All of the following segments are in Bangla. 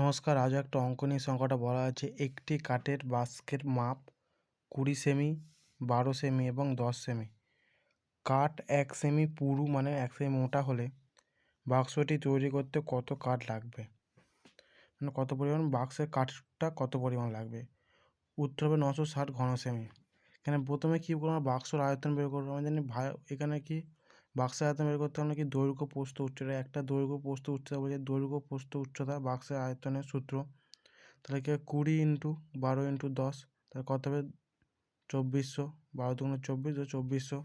নমস্কার, আজও একটা অঙ্ক নিয়ে সংখ্যাটা বলা আছে। একটি কাঠের বাস্কের মাপ কুড়ি সেমি, বারো সেমি এবং দশ সেমি। কাঠ এক সেমি পুরু মানে এক সেমি মোটা হলে বাক্সটি তৈরি করতে কত কাঠ লাগবে? মানে কত পরিমাণ? বাক্সের কাঠটা কত পরিমাণ লাগবে? উত্তর হবে নশো ষাট ঘন সেমি। এখানে প্রথমে কী করব বাক্সর আয়তন বের করব। আমরা জানি এখানে কি বাক্সের আয়তন বের করতে হলে কি দৈর্ঘ্য প্রস্থ উচ্চতা? একটা দৈর্ঘ্য প্রস্থ উচ্চতা বলছে দৈর্ঘ্য প্রস্থ উচ্চতা বাক্সের আয়তনের সূত্র। তাহলে কি হয়? কুড়ি ইন্টু বারো ইন্টু দশ, তাহলে কত হবে? চব্বিশশো, বারো দুগুণ চব্বিশ চব্বিশশো।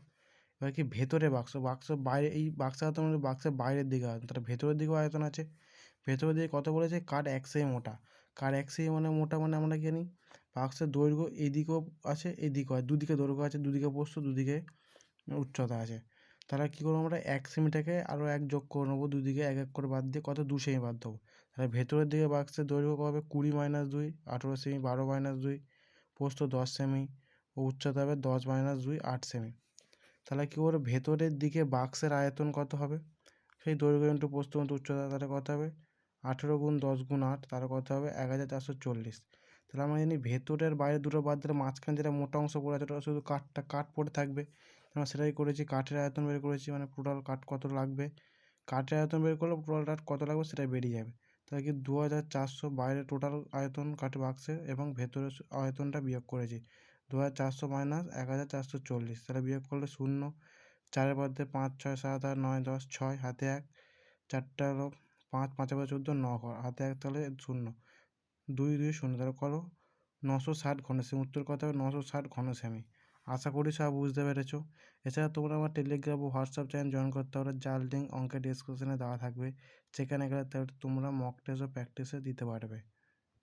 এবার কি ভেতরে বাক্স? বাক্স বাইরে, এই বাক্স আয়তন মানে বাক্সের বাইরের দিকে আয়তন। তাহলে ভেতরের দিকেও আয়তন আছে। ভেতরের দিকে কত বলেছে? কাঠ এক সেমি মোটা। কাঠ এক সেমি মানে মোটা মানে আমরা জানি? বাক্সের দৈর্ঘ্য এদিকেও আছে এদিকেও আছে দুদিকে দৈর্ঘ্য আছে, দুদিকে প্রস্থ, দুদিকে উচ্চতা আছে। তাহলে কী করব আমরা? এক সেমিটাকে আরও এক যোগ করে নেব দুদিকে এক এক করে বাদ দিয়ে কত? দু সেমি বাদ দেবো। তাহলে ভেতরের দিকে বাক্সের দৈর্ঘ্য হবে? কুড়ি মাইনাস দুই, আঠেরো সেমি বারো মাইনাস দুই, প্রস্থ দশ সেমি ও উচ্চতা হবে দশ মাইনাস দুই, আট সেমি তাহলে কী করে ভেতরের দিকে বাক্সের আয়তন কত হবে? সেই দৈর্ঘ্য ইন্টু প্রস্থ ইন্টু উচ্চতা তাহলে কত হবে? আঠেরো গুণ দশ গুণ আট, তাহলে কত হবে? এক হাজার চারশো চল্লিশ। তাহলে আমরা জানি ভেতরের বাইরে দুটো বাদ দিলে মাঝখানে যেটা মোটা অংশ পড়ে আছে ওটা শুধু কাঠটা, কাঠ পড়ে থাকবে। আমরা সেটাই করেছি, কাঠের আয়তন বের করেছি মানে টোটাল কাঠ কত লাগবে? কাঠের আয়তন বের করলে টোটাল কাঠ কত লাগবে সেটা বেরিয়ে যাবে। তাহলে কি দু হাজার চারশো বাইরে টোটাল আয়তন কাঠ বাক্সের এবং ভেতরের আয়তনটা বিয়োগ করেছি। দু হাজার চারশো মাইনাস এক হাজার চারশো চল্লিশ, তাহলে বিয়োগ করলে শূন্য। চারের মধ্যে পাঁচ, ছয়, সাত, আট, নয়, দশ, ছয়, হাতে এক। চারটা হলো পাঁচ পাঁচ পাঁচ চোদ্দ, ন ঘর, হাতে এক তাহলে শূন্য। দুই দুই, শূন্য, তাহলে করো নশো ষাট ঘন সেমি উত্তর কত হবে নশো ষাট ঘন সেমি আশা করি সব বুঝতে পেরেছ। এছাড়া তোমরা আমার টেলিগ্রাম ও হোয়াটসঅ্যাপ চ্যানেল জয়েন করতে পারো, যার লিঙ্ক অঙ্কের ডিসক্রিপশনে দেওয়া থাকবে। সেখানে গেলে তোমরা মক টেস্ট ও প্র্যাকটিসে দিতে পারবে।